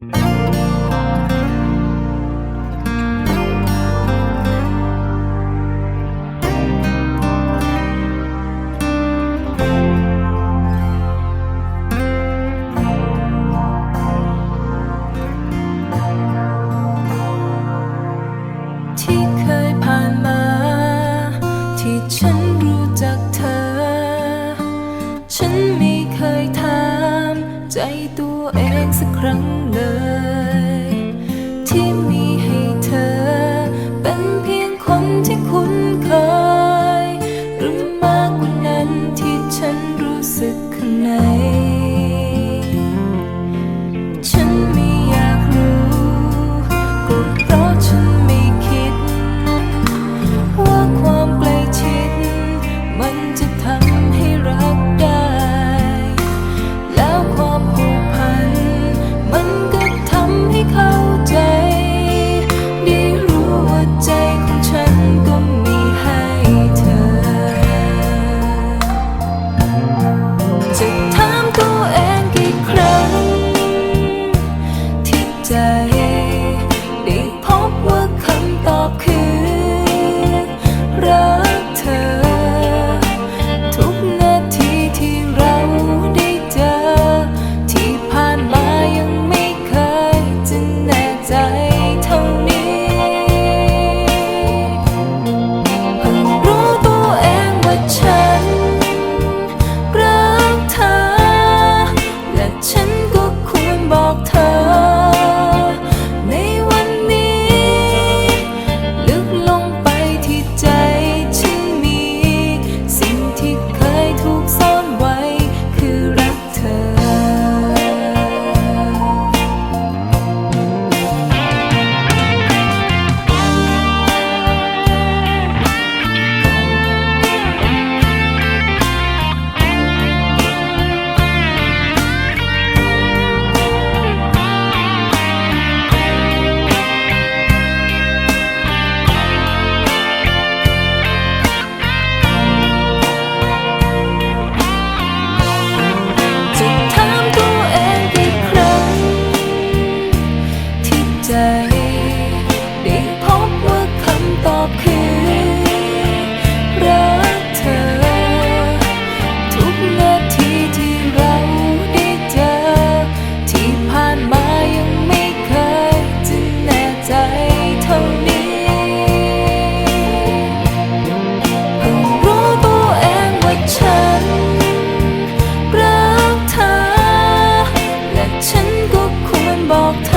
ที่เคยผ่านมา ที่ฉันรู้จักเธอ ฉันไม่เคยถามใจตัว เองสักครั้งเลย ที่มีให้เธอ เป็นเพียงคนที่คุ้นเคย หรือมากกว่านั้นที่ฉันรู้สึกข้างใน 莫退 importe.